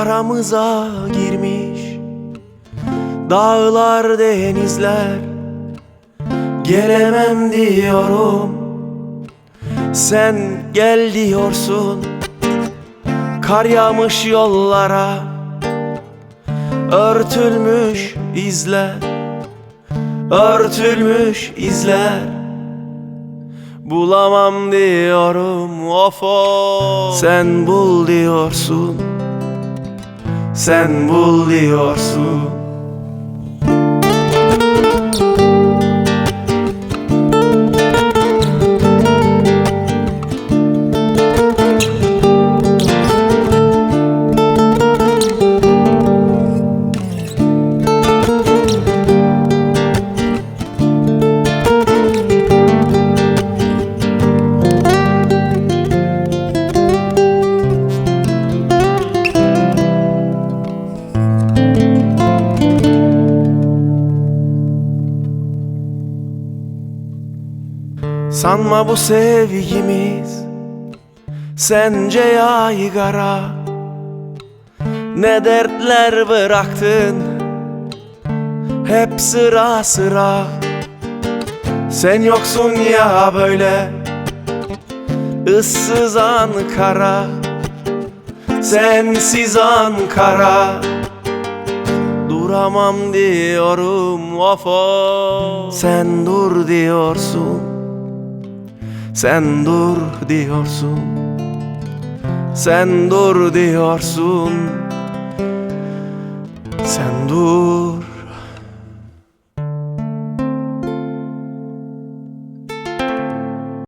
aramıza girmiş. Dağlar denizler Gelemem diyorum. Sen gel diyorsun Kar yağmış yollara. Örtülmüş izler Örtülmüş izler. Bulamam diyorum of of. Sen bul diyorsun Sen bul diyorsun Sanma bu sevgimiz. Sence yaygara Ne dertler bıraktın? Hep sıra sıra. Sen yoksun ya böyle. Issız Ankara. Sensiz Ankara. Duramam diyorum of of. Sen dur diyorsun Sen dur diyorsun. Sen dur diyorsun. Sen dur